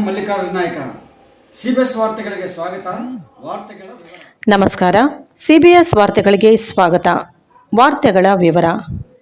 ಮಲ್ಲಿಕಾರ್ಜುನ ನಾಯಕ. ಸಿಬಿಎಸ್ ವಾರ್ತೆಗಳಿಗೆ ಸ್ವಾಗತ. ವಾರ್ತೆಗಳ ನಮಸ್ಕಾರ. ಸಿಬಿಎಸ್ ವಾರ್ತೆಗಳಿಗೆ ಸ್ವಾಗತ. ವಾರ್ತೆಗಳ ವಿವರ.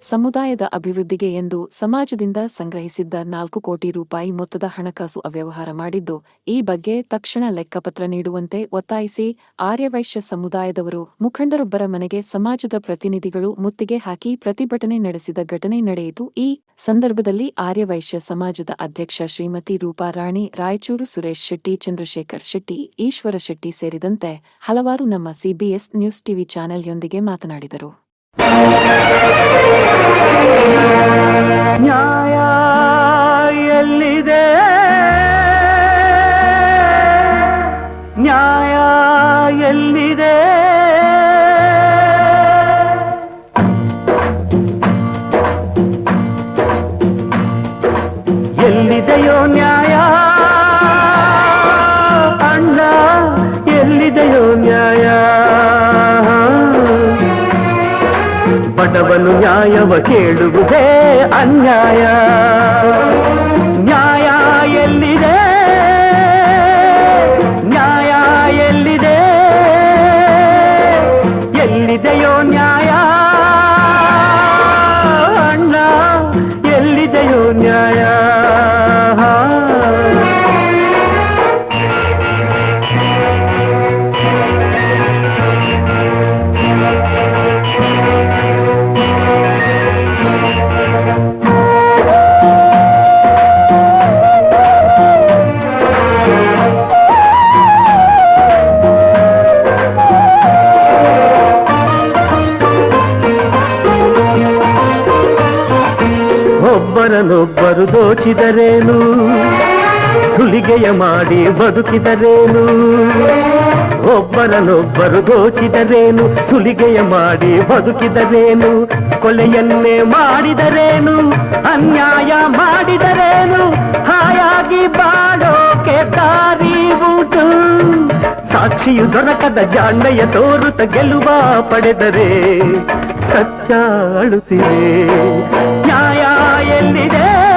ಸಮುದಾಯದ ಅಭಿವೃದ್ಧಿಗೆ ಎಂದು ಸಮಾಜದಿಂದ ಸಂಗ್ರಹಿಸಿದ್ದ ನಾಲ್ಕು ಕೋಟಿ ರೂಪಾಯಿ ಮೊತ್ತದ ಹಣಕಾಸು ಅವ್ಯವಹಾರ ಮಾಡಿದ್ದು, ಈ ಬಗ್ಗೆ ತಕ್ಷಣ ಲೆಕ್ಕಪತ್ರ ನೀಡುವಂತೆ ಒತ್ತಾಯಿಸಿ ಆರ್ಯವೈಶ್ಯ ಸಮುದಾಯದವರು ಮುಖಂಡರೊಬ್ಬರ ಮನೆಗೆ ಸಮಾಜದ ಪ್ರತಿನಿಧಿಗಳು ಮುತ್ತಿಗೆ ಹಾಕಿ ಪ್ರತಿಭಟನೆ ನಡೆಸಿದ ಘಟನೆ ನಡೆಯಿತು. ಈ ಸಂದರ್ಭದಲ್ಲಿ ಆರ್ಯವೈಶ್ಯ ಸಮಾಜದ ಅಧ್ಯಕ್ಷ ಶ್ರೀಮತಿ ರೂಪಾ ರಾಣಿ, ರಾಯಚೂರು ಸುರೇಶ್ ಶೆಟ್ಟಿ, ಚಂದ್ರಶೇಖರ್ ಶೆಟ್ಟಿ, ಈಶ್ವರ ಶೆಟ್ಟಿ ಸೇರಿದಂತೆ ಹಲವಾರು ನಮ್ಮ ಸಿಬಿಎಸ್ ನ್ಯೂಸ್ ಟಿವಿ ಚಾನೆಲ್ಯೊಂದಿಗೆ ಮಾತನಾಡಿದರು. ನ್ಯಾಯ ಎಲ್ಲಿದೆ? ನ್ಯಾಯ ಎಲ್ಲಿದೆ? ಎಲ್ಲಿದೆಯೋ ನ್ಯಾಯ ನ್ಯಾಯವ ಕೇಳುವುದೇ ಅನ್ಯಾಯ ದೋಚಿದರೇನು ಸುಲಿಗೆಯ ಮಾಡಿ ಬದುಕಿದರೇನು? ಒಬ್ಬರನೊಬ್ಬರು ದೋಚಿದರೇನು? ಸುಲಿಗೆಯ ಮಾಡಿ ಬದುಕಿದರೇನು? ಕೊಲೆಯನ್ನೇ ಮಾಡಿದರೇನು? ಅನ್ಯಾಯ ಮಾಡಿದರೇನು? ಹಾಯಾಗಿ ಬಾಡೋಕೆ ದಾರಿ ಸಾಕ್ಷಿಯು ದೊರಕದ ಜಾಂಡಯ್ಯ ತೋರುತ ಗೆಲುವ ಪಡೆದರೆ ಸತ್ಯ ಅಳುತ್ತಿದೆ ನ್ಯಾಯ ಎಲ್ಲಿದೆ?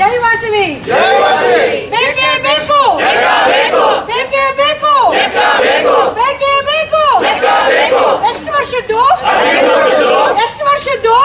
ಜೈ ವಾಸವಿ. ಬೇಕೇ ಬೇಕು ಬೇಕೇ ಬೇಕು ಬೇಕೇ ಬೇಕು ಎಷ್ಟು ವರ್ಷದ್ದು ಎಷ್ಟು ವರ್ಷದ್ದು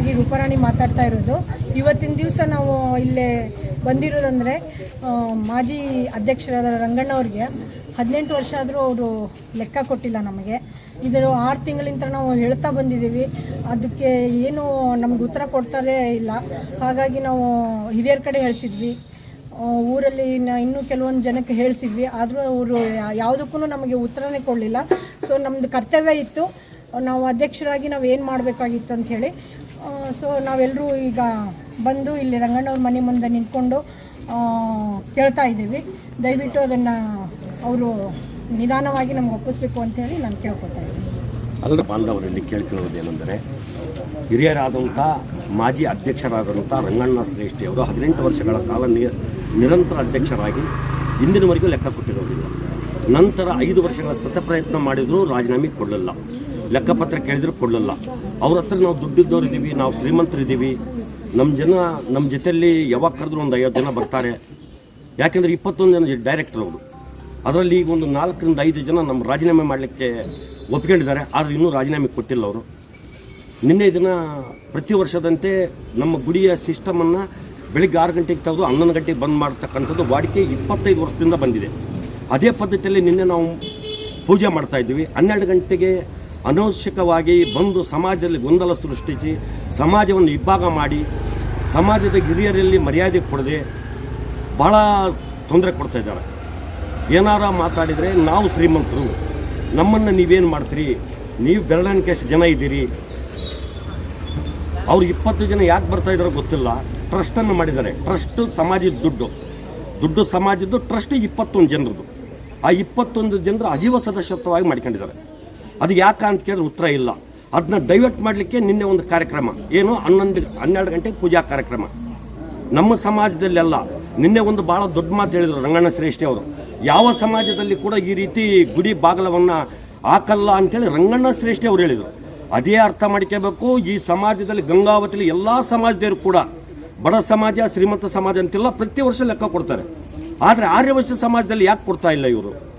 ಅಧ್ಯಕ್ಷರಾಗಿ ರೂಪರಾಣಿ ಮಾತಾಡ್ತಾ ಇರೋದು. ಇವತ್ತಿನ ದಿವಸ ನಾವು ಇಲ್ಲೇ ಬಂದಿರೋದಂದರೆ ಮಾಜಿ ಅಧ್ಯಕ್ಷರಾದ ರಂಗಣ್ಣವ್ರಿಗೆ ಹದಿನೆಂಟು ವರ್ಷ ಆದರೂ ಅವರು ಲೆಕ್ಕ ಕೊಟ್ಟಿಲ್ಲ ನಮಗೆ. ಇದರ ಆರು ತಿಂಗಳಿಂದ ನಾವು ಹೇಳ್ತಾ ಬಂದಿದ್ದೀವಿ. ಅದಕ್ಕೆ ಏನು ನಮ್ಗೆ ಉತ್ತರ ಕೊಡ್ತಾರೆ ಇಲ್ಲ. ಹಾಗಾಗಿ ನಾವು ಹಿರಿಯರ ಕಡೆ ಹೇಳಿಸಿದ್ವಿ. ಊರಲ್ಲಿ ಇನ್ನೂ ಕೆಲವೊಂದು ಜನಕ್ಕೆ ಹೇಳಿಸಿದ್ವಿ. ಆದರೂ ಅವರು ಯಾವುದಕ್ಕೂ ನಮಗೆ ಉತ್ತರನೇ ಕೊಡಲಿಲ್ಲ. ಸೊ ನಮ್ಮದು ಕರ್ತವ್ಯ ಇತ್ತು. ನಾವು ಅಧ್ಯಕ್ಷರಾಗಿ ನಾವು ಏನು ಮಾಡಬೇಕಾಗಿತ್ತು ಅಂಥೇಳಿ ಸೊ ನಾವೆಲ್ಲರೂ ಈಗ ಬಂದು ಇಲ್ಲಿ ರಂಗಣ್ಣವ್ರ ಮನೆ ಮುಂದೆ ನಿಂತ್ಕೊಂಡು ಕೇಳ್ತಾ ಇದ್ದೀವಿ. ದಯವಿಟ್ಟು ಅದನ್ನು ಅವರು ನಿಧಾನವಾಗಿ ನಮ್ಗೆ ಒಪ್ಪಿಸ್ಬೇಕು ಅಂತೇಳಿ ನಾನು ಕೇಳ್ಕೊತಾ ಇದ್ದೀನಿ. ಅಲ್ಲ ಬಾಂಧವರಲ್ಲಿ ಕೇಳ್ತಿರೋದೇನೆಂದರೆ ಹಿರಿಯರಾದಂಥ ಮಾಜಿ ಅಧ್ಯಕ್ಷರಾದಂಥ ರಂಗಣ್ಣ ಶ್ರೇಷ್ಠಿ ಅವರು ಹದಿನೆಂಟು ವರ್ಷಗಳ ಕಾಲ ನಿರಂತರ ಅಧ್ಯಕ್ಷರಾಗಿ ಇಂದಿನವರೆಗೂ ಲೆಕ್ಕ ಕೊಟ್ಟಿರೋದಿಲ್ಲ. ನಂತರ ಐದು ವರ್ಷಗಳ ಸತ ಪ್ರಯತ್ನ ಮಾಡಿದರೂ ರಾಜೀನಾಮೆ ಕೊಡಲಿಲ್ಲ. ಲೆಕ್ಕಪತ್ರ ಕೇಳಿದ್ರು ಕೊಡಲಿಲ್ಲ. ಅವ್ರ ಹತ್ರ ನಾವು ದುಡ್ಡಿದ್ದವ್ರು ಇದ್ದೀವಿ ನಾವು ಶ್ರೀಮಂತರಿದ್ದೀವಿ ನಮ್ಮ ಜನ ನಮ್ಮ ಜೊತೆಯಲ್ಲಿ ಯಾವಾಗ ಕರೆದ್ರು ಒಂದು ಐವತ್ತು ಜನ ಬರ್ತಾರೆ. ಯಾಕೆಂದರೆ ಇಪ್ಪತ್ತೊಂದು ಜನ ಡೈರೆಕ್ಟರ್ ಅವರು. ಅದರಲ್ಲಿ ಈಗ ಒಂದು ನಾಲ್ಕರಿಂದ ಐದು ಜನ ನಮ್ಮ ರಾಜೀನಾಮೆ ಮಾಡಲಿಕ್ಕೆ ಒಪ್ಕೊಂಡಿದ್ದಾರೆ, ಆದರೆ ಇನ್ನೂ ರಾಜೀನಾಮೆ ಕೊಟ್ಟಿಲ್ಲ ಅವರು. ನಿನ್ನೆ ದಿನ ಪ್ರತಿ ವರ್ಷದಂತೆ ನಮ್ಮ ಗುಡಿಯ ಸಿಸ್ಟಮನ್ನು ಬೆಳಿಗ್ಗೆ ಆರು ಗಂಟೆಗೆ ತೆಗೆದು ಹನ್ನೊಂದು ಗಂಟೆಗೆ ಬಂದ್ ಮಾಡ್ತಕ್ಕಂಥದ್ದು ವಾಡಿಕೆ ಇಪ್ಪತ್ತೈದು ವರ್ಷದಿಂದ ಬಂದಿದೆ. ಅದೇ ಪದ್ಧತಿಯಲ್ಲಿ ನಿನ್ನೆ ನಾವು ಪೂಜೆ ಮಾಡ್ತಾಯಿದ್ವಿ ಹನ್ನೆರಡು ಗಂಟೆಗೆ ಅನವಶ್ಯಕವಾಗಿ ಬಂದು ಸಮಾಜದಲ್ಲಿ ಗೊಂದಲ ಸೃಷ್ಟಿಸಿ, ಸಮಾಜವನ್ನು ಇಬ್ಬಾಗ ಮಾಡಿ, ಸಮಾಜದ ಹಿರಿಯರಲ್ಲಿ ಮರ್ಯಾದೆ ಕೊಡದೆ ಭಾಳ ತೊಂದರೆ ಕೊಡ್ತಾ ಇದ್ದಾರೆ. ಏನಾರ ಮಾತಾಡಿದರೆ ನಾವು ಶ್ರೀಮಂತರು, ನಮ್ಮನ್ನು ನೀವೇನು ಮಾಡ್ತೀರಿ? ನೀವು ಬೆರಳಿಕೆ ಎಷ್ಟು ಜನ ಇದ್ದೀರಿ. ಅವ್ರು ಇಪ್ಪತ್ತು ಜನ ಯಾಕೆ ಬರ್ತಾ ಇದ್ದಾರೋ ಗೊತ್ತಿಲ್ಲ. ಟ್ರಸ್ಟನ್ನು ಮಾಡಿದ್ದಾರೆ. ಟ್ರಸ್ಟ್ ಸಮಾಜದ ದುಡ್ಡು. ದುಡ್ಡು ಸಮಾಜದ್ದು ಟ್ರಸ್ಟ್ ಇಪ್ಪತ್ತೊಂದು ಜನರದು ಆ ಇಪ್ಪತ್ತೊಂದು ಜನರು ಅಜೀವ ಸದಸ್ಯತ್ವವಾಗಿ ಮಾಡ್ಕೊಂಡಿದ್ದಾರೆ. ಅದು ಯಾಕೆ ಅಂತ ಕೇಳಿದ್ರೆ ಉತ್ತರ ಇಲ್ಲ. ಅದನ್ನ ಡೈವರ್ಟ್ ಮಾಡಲಿಕ್ಕೆ ನಿನ್ನೆ ಒಂದು ಕಾರ್ಯಕ್ರಮ. ಏನು? ಹನ್ನೊಂದು, ಹನ್ನೆರಡು ಗಂಟೆಗೆ ಪೂಜಾ ಕಾರ್ಯಕ್ರಮ. ನಮ್ಮ ಸಮಾಜದಲ್ಲೆಲ್ಲ ನಿನ್ನೆ ಒಂದು ಭಾಳ ದೊಡ್ಡ ಮಾತು ಹೇಳಿದರು ರಂಗಣ್ಣ ಶ್ರೇಷ್ಠಿ ಅವರು. ಯಾವ ಸಮಾಜದಲ್ಲಿ ಕೂಡ ಈ ರೀತಿ ಗುಡಿ ಬಾಗಲವನ್ನು ಹಾಕಲ್ಲ ಅಂತೇಳಿ ರಂಗಣ್ಣ ಶ್ರೇಷ್ಠಿ ಅವರು ಹೇಳಿದರು. ಅದೇ ಅರ್ಥ ಮಾಡ್ಕೋಬೇಕು. ಈ ಸಮಾಜದಲ್ಲಿ ಗಂಗಾವತಿಲಿ ಎಲ್ಲ ಸಮಾಜದವರು ಕೂಡ, ಬಡ ಸಮಾಜ, ಶ್ರೀಮಂತ ಸಮಾಜ ಅಂತಿಲ್ಲ ಪ್ರತಿ ವರ್ಷ ಲೆಕ್ಕ ಕೊಡ್ತಾರೆ. ಆದರೆ ಆರ್ಯವಶ್ಯ ಸಮಾಜದಲ್ಲಿ ಯಾಕೆ ಕೊಡ್ತಾ ಇಲ್ಲ ಇವರು?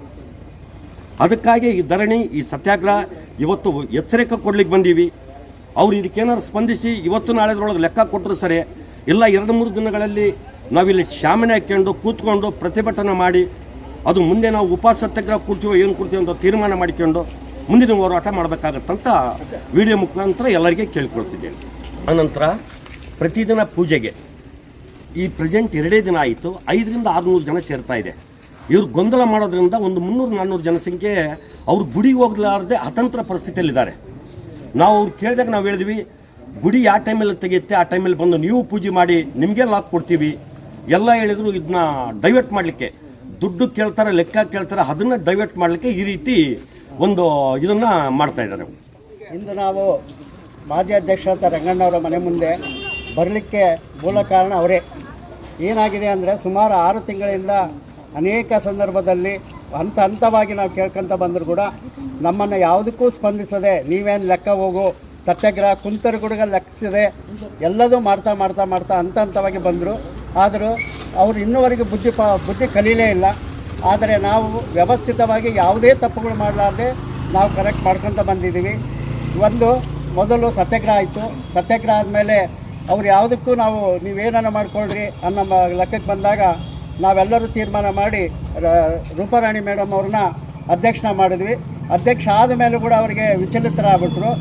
ಅದಕ್ಕಾಗಿ ಈ ಧರಣಿ, ಈ ಸತ್ಯಾಗ್ರಹ ಇವತ್ತು ಎಚ್ಚರಿಕೆ ಕೊಡ್ಲಿಕ್ಕೆ ಬಂದೀವಿ. ಅವ್ರು ಇದಕ್ಕೇನಾದ್ರು ಸ್ಪಂದಿಸಿ ಇವತ್ತು ನಾಳೆದ್ರೊಳಗೆ ಲೆಕ್ಕ ಕೊಟ್ಟರು ಸರಿ. ಇಲ್ಲ, ಎರಡು, ಮೂರು ದಿನಗಳಲ್ಲಿ ನಾವಿಲ್ಲಿ ಕ್ಷಾಮನೆ ಹಾಕ್ಕೊಂಡು ಕೂತ್ಕೊಂಡು ಪ್ರತಿಭಟನೆ ಮಾಡಿ, ಅದು ಮುಂದೆ ನಾವು ಉಪವಾಸ ಸತ್ಯಾಗ್ರಹ ಕೊಡ್ತೀವೋ, ಏನು ಕೊಡ್ತೀವೋ ಅಂತ ತೀರ್ಮಾನ ಮಾಡಿಕೊಂಡು ಮುಂದಿನ ಹೋರಾಟ ಮಾಡಬೇಕಾಗತ್ತಂತ ವಿಡಿಯೋ ಮುಖಾಂತರ ಎಲ್ಲರಿಗೆ ಕೇಳ್ಕೊಳ್ತಿದ್ದೇನೆ. ಆನಂತರ ಪ್ರತಿದಿನ ಪೂಜೆಗೆ. ಈ ಪ್ರೆಸೆಂಟ್ ಎರಡೇ ದಿನ ಆಯಿತು. ಐದರಿಂದ ಆರುನೂರು ಜನ ಸೇರ್ತಾ ಇದೆ. ಇವ್ರು ಗೊಂದಲ ಮಾಡೋದ್ರಿಂದ ಒಂದು ಮುನ್ನೂರು, ನಾನ್ನೂರು ಜನಸಂಖ್ಯೆ ಅವ್ರು ಗುಡಿಗೆ ಹೋಗ್ಲಾರ್ದೆ ಅತಂತ್ರ ಪರಿಸ್ಥಿತಿಯಲ್ಲಿದ್ದಾರೆ. ನಾವು ಅವ್ರು ಕೇಳಿದಾಗ ನಾವು ಹೇಳಿದ್ವಿ, ಗುಡಿ ಯಾವ ಟೈಮಲ್ಲಿ ತೆಗೆಯುತ್ತೆ, ಆ ಟೈಮಲ್ಲಿ ಬಂದು ನೀವು ಪೂಜೆ ಮಾಡಿ, ನಿಮಗೆ ಲಾಕ್ ಕೊಡ್ತೀವಿ. ಎಲ್ಲ ಹೇಳಿದ್ರು ಇದನ್ನ ಡೈವರ್ಟ್ ಮಾಡಲಿಕ್ಕೆ. ದುಡ್ಡು ಕೇಳ್ತಾರೆ, ಲೆಕ್ಕ ಕೇಳ್ತಾರೆ, ಅದನ್ನು ಡೈವರ್ಟ್ ಮಾಡಲಿಕ್ಕೆ ಈ ರೀತಿ ಒಂದು ಇದನ್ನು ಮಾಡ್ತಾ ಇದ್ದಾರೆ ಇಂದು ನಾವು ಮಾಜಿ ಅಧ್ಯಕ್ಷರಾದ ರಂಗಣ್ಣವರ ಮನೆ ಮುಂದೆ ಬರಲಿಕ್ಕೆ ಮೂಲ ಕಾರಣ ಅವರೇ. ಏನಾಗಿದೆ ಅಂದರೆ ಸುಮಾರು ಆರು ತಿಂಗಳಿಂದ ಅನೇಕ ಸಂದರ್ಭದಲ್ಲಿ ಹಂತ ಹಂತವಾಗಿ ನಾವು ಕೇಳ್ಕೊಂತ ಬಂದರೂ ಕೂಡ ನಮ್ಮನ್ನು ಯಾವುದಕ್ಕೂ ಸ್ಪಂದಿಸದೆ ನೀವೇನು ಲೆಕ್ಕ ಹೋಗು, ಸತ್ಯಾಗ್ರಹ ಕುಂತರು ಕೂಡ ಲೆಕ್ಕಿಸದೆ ಎಲ್ಲದೂ ಮಾಡ್ತಾ ಮಾಡ್ತಾ ಮಾಡ್ತಾ ಹಂತ ಹಂತವಾಗಿ ಬಂದರು. ಆದರೂ ಅವರು ಇನ್ನೂವರೆಗೂ ಬುದ್ಧಿ ಪ, ಬುದ್ಧಿ ಕಲೀಲೇ ಇಲ್ಲ. ಆದರೆ ನಾವು ವ್ಯವಸ್ಥಿತವಾಗಿ ಯಾವುದೇ ತಪ್ಪುಗಳು ಮಾಡಲಾರ್ದೆ ನಾವು ಕರೆಕ್ಟ್ ಮಾಡ್ಕೊತ ಬಂದಿದ್ದೀವಿ. ಒಂದು, ಮೊದಲು ಸತ್ಯಾಗ್ರಹ ಆಯಿತು. ಸತ್ಯಾಗ್ರಹ ಆದಮೇಲೆ ಅವ್ರು ಯಾವುದಕ್ಕೂ ನಾವು ನೀವೇನನ್ನ ಮಾಡ್ಕೊಳ್ರಿ ಅನ್ನೋ ಲೆಕ್ಕಕ್ಕೆ ಬಂದಾಗ ನಾವೆಲ್ಲರೂ ತೀರ್ಮಾನ ಮಾಡಿ ರೂಪಾರಾಣಿ ಮೇಡಮ್ ಅವ್ರನ್ನ ಅಧ್ಯಕ್ಷನ ಮಾಡಿದ್ವಿ. ಅಧ್ಯಕ್ಷ ಆದ ಮೇಲೆ ಕೂಡ ಅವರಿಗೆ ವಿಚಲಿತರಾಗ್ಬಿಟ್ರು.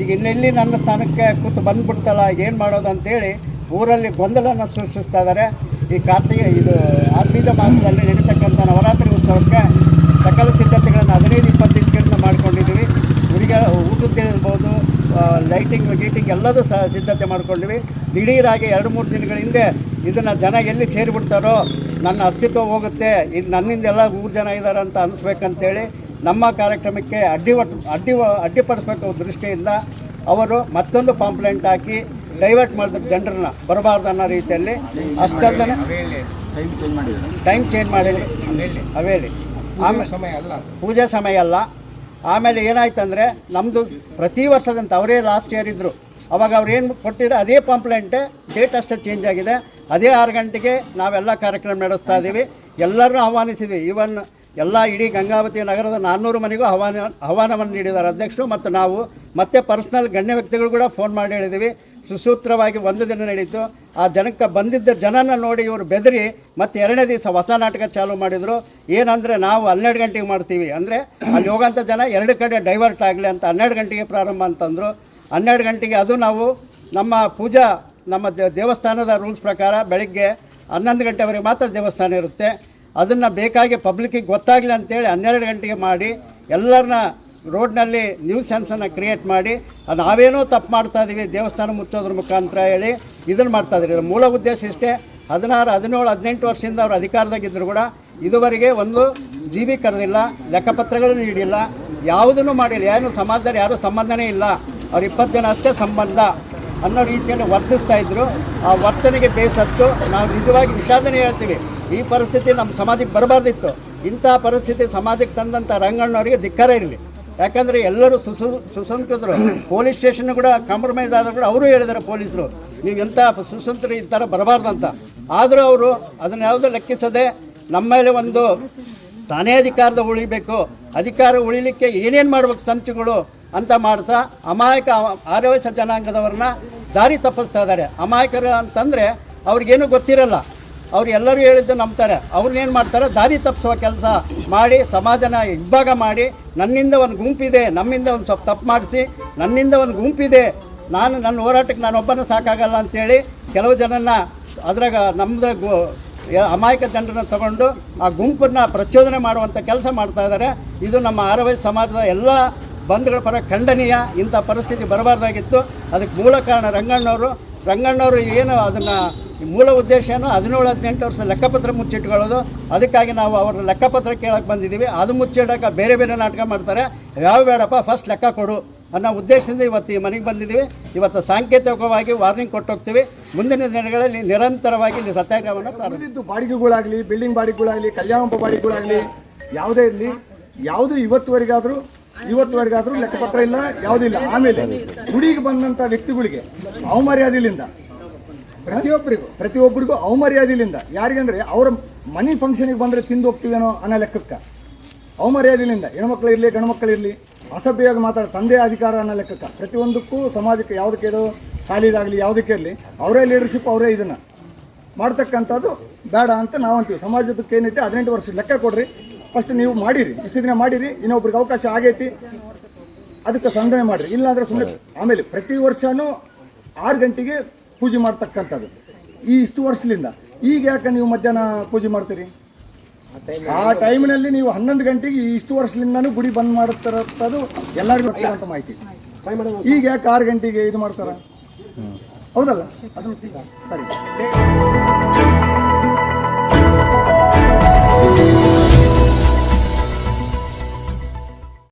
ಈಗ ಇನ್ನೆಲ್ಲಿ ನನ್ನ ಸ್ಥಾನಕ್ಕೆ ಕೂತು ಬಂದ್ಬಿಡ್ತಲ್ಲ, ಏನು ಮಾಡೋದು ಅಂತೇಳಿ ಊರಲ್ಲಿ ಗೊಂದಲನ ಸೃಷ್ಟಿಸ್ತಾ ಇದ್ದಾರೆ ಈ ಕಾರ್ತಿಕ, ಇದು ಆಶ್ವೀಜ ಮಾಸದಲ್ಲಿ ನಡೀತಕ್ಕಂಥ ನವರಾತ್ರಿ ಉತ್ಸವಕ್ಕೆ ಸಕಲ ಸಿದ್ಧತೆಗಳನ್ನು ಹದಿನೈದು, ಇಪ್ಪತ್ತು ದಿವಸಗಳಿಂದ ಮಾಡ್ಕೊಂಡಿದ್ದೀವಿ. ಹುಡುಗ ಇರ್ಬೋದು ಲೈಟಿಂಗ್ ಗೀಟಿಂಗ್ ಎಲ್ಲದೂ ಸಹ ಸಿದ್ಧತೆ ಮಾಡ್ಕೊಂಡಿವಿ. ದಿಢೀರಾಗಿ ಎರಡು, ಮೂರು ದಿನಗಳ ಹಿಂದೆ ಇದನ್ನು ಜನ ಎಲ್ಲಿ ಸೇರಿಬಿಡ್ತಾರೋ ನನ್ನ ಅಸ್ತಿತ್ವ ಹೋಗುತ್ತೆ. ಇದು ನನ್ನಿಂದ ಎಲ್ಲ ಮೂರು ಜನ ಇದ್ದಾರೆ ಅಂತ ಅನಿಸ್ಬೇಕಂತೇಳಿ ನಮ್ಮ ಕಾರ್ಯಕ್ರಮಕ್ಕೆ ಅಡ್ಡಿ ಅಡ್ಡಿ ಅಡ್ಡಿಪಡಿಸ್ಬೇಕು ದೃಷ್ಟಿಯಿಂದ ಅವರು ಮತ್ತೊಂದು ಪಾಂಪ್ಲೆಂಟ್ ಹಾಕಿ ಡೈವರ್ಟ್ ಮಾಡಿದ್ರು ಜನರನ್ನ, ಬರಬಾರ್ದು ಅನ್ನೋ ರೀತಿಯಲ್ಲಿ. ಅಷ್ಟೇ ಟೈಮ್ ಚೇಂಜ್ ಮಾಡಿಲ್ಲ ಅವೇಲಿ ಆಮೇಲೆ ಪೂಜೆ ಸಮಯ ಅಲ್ಲ. ಆಮೇಲೆ ಏನಾಯ್ತಂದರೆ ನಮ್ಮದು ಪ್ರತಿ ವರ್ಷದಂತೆ, ಅವರೇ ಲಾಸ್ಟ್ ಇಯರ್ ಇದ್ದರು ಅವಾಗ ಅವ್ರು ಏನು ಕೊಟ್ಟಿರೋ ಅದೇ ಪಾಂಪ್ಲೆಂಟೇ ಡೇಟ್ ಅಷ್ಟೇ ಚೇಂಜ್ ಆಗಿದೆ. ಅದೇ ಆರು ಗಂಟೆಗೆ ನಾವೆಲ್ಲ ಕಾರ್ಯಕ್ರಮ ನಡೆಸ್ತಾ ಇದ್ದೀವಿ. ಎಲ್ಲರನ್ನೂ ಆಹ್ವಾನಿಸಿದ್ವಿ. ಈವನ್ ಎಲ್ಲ ಇಡೀ ಗಂಗಾವತಿ ನಗರದ ನಾನ್ನೂರು ಮನೆಗೂ ಆಹ್ವಾನ, ಆಹ್ವಾನವನ್ನು ನೀಡಿದ್ದಾರೆ ಅಧ್ಯಕ್ಷರು ಮತ್ತು ನಾವು ಮತ್ತೆ ಪರ್ಸ್ನಲ್ ಗಣ್ಯ ವ್ಯಕ್ತಿಗಳು ಕೂಡ ಫೋನ್ ಮಾಡಿ ಹೇಳಿದ್ದೀವಿ. ಸುಸೂತ್ರವಾಗಿ ಒಂದು ದಿನ ನಡೀತು. ಆ ಜನಕ್ಕೆ ಬಂದಿದ್ದ ಜನನ ನೋಡಿ ಇವರು ಬೆದರಿ ಮತ್ತು ಎರಡನೇ ದಿವಸ ಹೊಸ ನಾಟಕ ಚಾಲೂ ಮಾಡಿದರು. ಏನಂದರೆ ನಾವು ಹನ್ನೆರಡು ಗಂಟೆಗೆ ಮಾಡ್ತೀವಿ ಅಂದರೆ ಅಲ್ಲಿ ಹೋಗೋಂಥ ಜನ ಎರಡು ಕಡೆ ಡೈವರ್ಟ್ ಆಗಲಿ ಅಂತ ಹನ್ನೆರಡು ಗಂಟೆಗೆ ಪ್ರಾರಂಭ ಅಂತಂದರು. ಹನ್ನೆರಡು ಗಂಟೆಗೆ ಅದು ನಾವು ನಮ್ಮ ಪೂಜಾ ನಮ್ಮ ದೇವಸ್ಥಾನದ ರೂಲ್ಸ್ ಪ್ರಕಾರ ಬೆಳಗ್ಗೆ ಹನ್ನೊಂದು ಗಂಟೆವರೆಗೆ ಮಾತ್ರ ದೇವಸ್ಥಾನ ಇರುತ್ತೆ. ಅದನ್ನು ಬೇಕಾಗಿ ಪಬ್ಲಿಕ್ಕಿಗೆ ಗೊತ್ತಾಗಲಿ ಅಂತೇಳಿ ಹನ್ನೆರಡು ಗಂಟೆಗೆ ಮಾಡಿ ಎಲ್ಲರನ್ನ ರೋಡ್ನಲ್ಲಿ ನ್ಯೂಸ್ ಸೆನ್ಸನ್ನು ಕ್ರಿಯೇಟ್ ಮಾಡಿ ನಾವೇನೋ ತಪ್ಪು ಮಾಡ್ತಾ ಇದ್ದೀವಿ ದೇವಸ್ಥಾನ ಮುಚ್ಚೋದ್ರ ಮುಖಾಂತರ ಹೇಳಿ ಇದನ್ನು ಮಾಡ್ತಾ ಇದ್ದೀವಿ ಮೂಲ ಉದ್ದೇಶ ಇಷ್ಟೇ, ಹದಿನಾರು, ಹದಿನೇಳು, ಹದಿನೆಂಟು ವರ್ಷದಿಂದ ಅವರು ಅಧಿಕಾರದಾಗಿದ್ದರು ಕೂಡ ಇದುವರೆಗೆ ಒಂದು ಜೀವಿ ಕರೆದಿಲ್ಲ, ಲೆಕ್ಕಪತ್ರಗಳನ್ನು ನೀಡಿಲ್ಲ, ಯಾವುದನ್ನು ಮಾಡಿಲ್ಲ. ಏನು ಸಮಾಜದಲ್ಲಿ ಯಾರೂ ಸಂಬಂಧನೇ ಇಲ್ಲ. ಅವ್ರ ಇಪ್ಪತ್ತು ಜನ ಅಷ್ಟೇ ಸಂಬಂಧ. ಅನ್ನೋ ರೀತಿಯಲ್ಲಿ ವರ್ತಿಸ್ತಾ ಇದ್ರು. ಆ ವರ್ತನೆಗೆ ಬೇಸತ್ತು ನಾವು ನಿಜವಾಗಿ ವಿಷಾದನೆ ಹೇಳ್ತೀವಿ. ಈ ಪರಿಸ್ಥಿತಿ ನಮ್ಮ ಸಮಾಜಕ್ಕೆ ಬರಬಾರ್ದಿತ್ತು. ಇಂಥ ಪರಿಸ್ಥಿತಿ ಸಮಾಜಕ್ಕೆ ತಂದಂಥ ರಂಗಣ್ಣವರಿಗೆ ಧಿಕ್ಕಾರ ಇರಲಿ. ಯಾಕಂದರೆ ಎಲ್ಲರೂ ಸುಸು ಸುಸಂತ್ರರು ಪೊಲೀಸ್ ಸ್ಟೇಷನ್ ಕೂಡ ಕಾಂಪ್ರಮೈಸ್ ಆದರೂ ಕೂಡ ಅವರು ಹೇಳಿದ್ದಾರೆ ಪೊಲೀಸರು. ನೀವು ಎಂಥ ಸುಸಂತ್ರ ಈ ಥರ ಬರಬಾರ್ದಂತ. ಆದರೂ ಅವರು ಅದನ್ನು ಯಾವುದೋ ಲೆಕ್ಕಿಸದೆ ನಮ್ಮ ಮೇಲೆ ಒಂದು ತಾನೇ ಅಧಿಕಾರದ ಉಳಿಬೇಕು. ಅಧಿಕಾರ ಉಳಿಲಿಕ್ಕೆ ಏನೇನು ಮಾಡ್ಬೇಕು ಸಂಚುಗಳು ಅಂತ ಮಾಡ್ತಾ ಅಮಾಯಕ ಆರ್ಯವಯಸ ಜನಾಂಗದವ್ರನ್ನ ದಾರಿ ತಪ್ಪಿಸ್ತಾ ಇದ್ದಾರೆ. ಅಮಾಯಕರು ಅಂತಂದರೆ ಅವ್ರಿಗೇನು ಗೊತ್ತಿರಲ್ಲ. ಅವ್ರು ಎಲ್ಲರೂ ಹೇಳಿದ್ದು ನಂಬ್ತಾರೆ. ಅವ್ರನ್ನೇನು ಮಾಡ್ತಾರೆ? ದಾರಿ ತಪ್ಪಿಸುವ ಕೆಲಸ ಮಾಡಿ, ಸಮಾಜನ ಇಬ್ಬಾಗ ಮಾಡಿ, ನನ್ನಿಂದ ಒಂದು ಗುಂಪಿದೆ, ನಮ್ಮಿಂದ ಒಂದು ಸ್ವಲ್ಪ ತಪ್ಪು ಮಾಡಿಸಿ, ನನ್ನಿಂದ ಒಂದು ಗುಂಪಿದೆ, ನಾನು ನನ್ನ ಹೋರಾಟಕ್ಕೆ ನಾನೊಬ್ಬನ ಸಾಕಾಗಲ್ಲ ಅಂತೇಳಿ ಕೆಲವು ಜನನ ಅದ್ರಾಗ ನಮ್ಮದು ಗು ಅಮಾಯಕ ಜನರನ್ನ ತಗೊಂಡು ಆ ಗುಂಪನ್ನು ಪ್ರಚೋದನೆ ಮಾಡುವಂಥ ಕೆಲಸ ಮಾಡ್ತಾ ಇದ್ದಾರೆ. ಇದು ನಮ್ಮ ಆರವೈ ಸಮಾಜದ ಎಲ್ಲ ಬಂಧುಗಳ ಪರ ಖಂಡನೀಯ ಇಂಥ ಪರಿಸ್ಥಿತಿ ಬರಬಾರ್ದಾಗಿತ್ತು. ಅದಕ್ಕೆ ಮೂಲ ಕಾರಣ ರಂಗಣ್ಣವರು. ರಂಗಣ್ಣವರು ಏನು ಅದನ್ನು ಮೂಲ ಉದ್ದೇಶ ಏನು? ಹದಿನೇಳು, ಹದಿನೆಂಟು ವರ್ಷ ಲೆಕ್ಕಪತ್ರ ಮುಚ್ಚಿಟ್ಕೊಳ್ಳೋದು. ಅದಕ್ಕಾಗಿ ನಾವು ಅವ್ರ ಲೆಕ್ಕಪತ್ರ ಕೇಳಕ್ಕೆ ಬಂದಿದ್ದೀವಿ. ಅದು ಮುಚ್ಚಿಡೋಕೆ ಬೇರೆ ಬೇರೆ ನಾಟಕ ಮಾಡ್ತಾರೆ. ಯಾವ ಬೇಡಪ್ಪ ಫಸ್ಟ್ ಲೆಕ್ಕ ಕೊಡು ಅನ್ನೋ ಉದ್ದೇಶದಿಂದ ಇವತ್ತು ಈ ಮನೆಗೆ ಬಂದಿದ್ದೀವಿ. ಇವತ್ತು ಸಾಂಕೇತಿಕವಾಗಿ ವಾರ್ನಿಂಗ್ ಕೊಟ್ಟೋಗ್ತೀವಿ. ಮುಂದಿನ ದಿನಗಳಲ್ಲಿ ನಿರಂತರವಾಗಿ ಇಲ್ಲಿ ಸತ್ಯಾಗ್ರಹವನ್ನು ಪ್ರಾರಂಭಿಸಿದ್ದು ಬಾಡಿಗೆಗಳಾಗಲಿ ಬಿಲ್ಡಿಂಗ್ ಬಾಡಿಗೆಗಳಾಗಲಿ ಕಲ್ಯಾಣ ಬಾಡಿಗೆಗಳಾಗಲಿ, ಯಾವುದೇ ಇರಲಿ, ಯಾವುದು ಇವತ್ತುವರೆಗಾದರೂ ಇವತ್ತುವರೆಗಾದರೂ ಲೆಕ್ಕಪತ್ರ ಇಲ್ಲ, ಯಾವುದಿಲ್ಲ. ಆಮೇಲೆ ಗುಡಿಗೆ ಬಂದಂಥ ವ್ಯಕ್ತಿಗಳಿಗೆ ಅವಮರ್ಯಾದೆಲಿಂದ ಪ್ರತಿಯೊಬ್ಬರಿಗೂ ಪ್ರತಿಯೊಬ್ಬರಿಗೂ ಅವಮರ್ಯಾದಿಲಿಂದ ಯಾರಿಗಂದ್ರೆ ಅವರ ಮನಿ ಫಂಕ್ಷನಿಗೆ ಬಂದರೆ ತಿಂದು ಹೋಗ್ತೀವೇನೋ ಅನ್ನೋ ಲೆಕ್ಕಕ್ಕೆ ಇರಲಿ, ಗಂಡ್ಮಕ್ಳು ಇರಲಿ, ಅಸಭ್ಯವಾಗಿ ಮಾತಾಡೋ, ತಂದೆ ಅಧಿಕಾರ ಅನ್ನೋ ಲೆಕ್ಕಕ್ಕೆ, ಪ್ರತಿಯೊಂದಕ್ಕೂ ಸಮಾಜಕ್ಕೆ ಯಾವುದಕ್ಕೆ ಇದು ಸಾಲಿದಾಗಲಿ ಯಾವುದಕ್ಕೆ ಇರಲಿ, ಅವರೇ ಲೀಡರ್ಶಿಪ್ ಅವರೇ ಇದನ್ನು ಮಾಡ್ತಕ್ಕಂಥದ್ದು ಬೇಡ ಅಂತ ನಾವು ಅಂತೀವಿ ಸಮಾಜದಕ್ಕೆ ಏನೈತೆ ಹದಿನೆಂಟು ವರ್ಷ ಲೆಕ್ಕ ಕೊಡ್ರಿ ಫಸ್ಟ್ ನೀವು ಮಾಡಿರಿ, ಇಷ್ಟು ದಿನ ಮಾಡಿರಿ, ಇನ್ನೊಬ್ರಿಗೆ ಅವಕಾಶ ಆಗೈತಿ. ಅದಕ್ಕೆ ಸಂಗ್ರಹಣೆ ಮಾಡಿರಿ. ಇಲ್ಲಾಂದ್ರೆ ಸುಮ್ಮನೆ ಆಮೇಲೆ ಪ್ರತಿ ವರ್ಷನೂ ಆರು ಗಂಟೆಗೆ ಪೂಜೆ ಮಾಡ್ತಕ್ಕಂಥದ್ದು. ಈ ಇಷ್ಟು ವರ್ಷದಿಂದ. ಈಗ ಯಾಕೆ ನೀವು ಮಧ್ಯಾಹ್ನ ಪೂಜೆ ಮಾಡ್ತೀರಿ? ಆ ಟೈಮ್ನಲ್ಲಿ ನೀವು ಹನ್ನೊಂದು ಗಂಟೆಗೆ ಇಷ್ಟು ವರ್ಷದಿಂದನೂ ಗುಡಿ ಬಂದ್ ಮಾಡ್ತಾರದು ಎಲ್ಲರಿಗೂ ಗೊತ್ತಿರುವಂಥ ಮಾಹಿತಿ. ಈಗ ಯಾಕೆ ಆರು ಗಂಟೆಗೆ ಇದು ಮಾಡ್ತಾರ? ಹೌದಲ್ಲ? ಅದನ್ನು ಸರಿ.